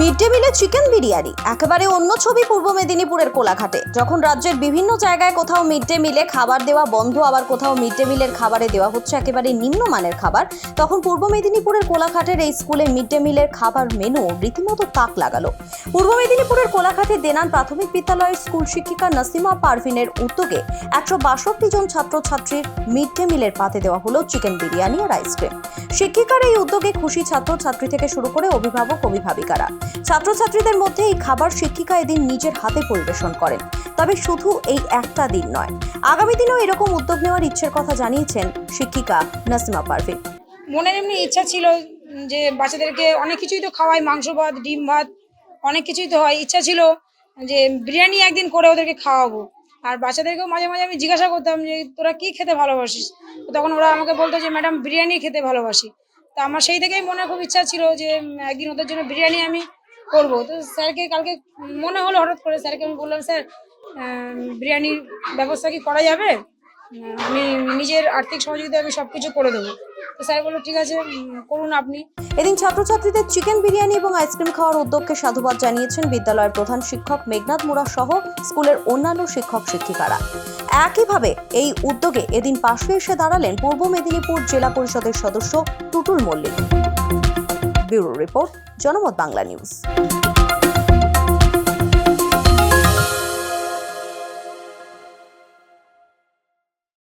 Mid day মিলে chicken biryani, একেবারে অন্য ছবি পূর্ব মেদিনীপুরের কোলাঘাটে। যখন রাজ্যের বিভিন্ন জায়গায় কোথাও মিড ডে মিলে খাবার দেওয়া বন্ধ, আবার কোথাও মিড ডে মিলের খাবারে দেওয়া হচ্ছে একেবারে নিম্নমানের খাবার, তখন পূর্ব মেদিনীপুরের কোলাঘাটের এই স্কুলে মিড ডে মিলের খাবার মেনু রীতিমতো তাক লাগালো। পূর্ব মেদিনীপুরের কোলাঘাটে দেনান প্রাথমিক বিদ্যালয়ের স্কুল শিক্ষিকা নাসিমা পারভিনের উদ্যোগে একশো বাষট্টি জন ছাত্রছাত্রীর মিড ডে মিলের পাতে দেওয়া হলো চিকেন বিরিয়ানি আর আইসক্রিম। শিক্ষিকার এই উদ্যোগে খুশি ছাত্রছাত্রী থেকে শুরু করে অভিভাবক, অভিভাবিকারা। ছাত্রছাত্রীদের মধ্যে এই খাবার শিক্ষিকা এদিন নিজের হাতে পরিবেশন করেন। তবে শুধু এই একটা দিন নয়। আগামী দিনেও এরকম উদ্যোগ নেওয়ার ইচ্ছের কথা জানিয়েছেন শিক্ষিকা নাসিমা পারভিন মনের এমনি ইচ্ছা ছিল যে বাচ্চাদেরকে অনেক কিছুই তো খাওয়াই, মাংস ভাত, ডিম ভাত, অনেক কিছুই তো হয়। ইচ্ছা ছিল যে বিরিয়ানি একদিন করে ওদেরকে খাওয়াবো। আর বাচ্চাদেরকেও মাঝে মাঝে আমি জিজ্ঞাসা করতাম যে, তোরা কি খেতে ভালোবাসিস? তখন ওরা আমাকে বলতো যে, ম্যাডাম, বিরিয়ানি খেতে ভালোবাসি। তা আমার সেই থেকেই মনে খুব ইচ্ছা ছিল যে, একদিন ওদের জন্য বিরিয়ানি আমি করব। তো স্যারকে কালকে মনে হলো হঠাৎ করে স্যারকে আমি বললাম, স্যার বিরিয়ানির ব্যবস্থা কি করা যাবে? আমি নিজের আর্থিক সহযোগিতা আমি সব কিছু করে দেবো। তো স্যার বলল, ঠিক আছে করুন আপনি। এদিন ছাত্রছাত্রীদের চিকেন বিরিয়ানি এবং আইসক্রিম খাওয়ার উদ্যোগকে সাধুবাদ জানিয়েছেন বিদ্যালয়ের প্রধান শিক্ষক মেঘনাথ মুরা সহ স্কুলের অন্যান্য শিক্ষক শিক্ষিকারা। একইভাবে এই উদ্যোগে এদিন পাশে এসে দাঁড়ালেন পূর্ব মেদিনীপুর জেলা পরিষদের সদস্য টুটুল মল্লিক। ব্যুরো রিপোর্ট জনমত বাংলা নিউজ।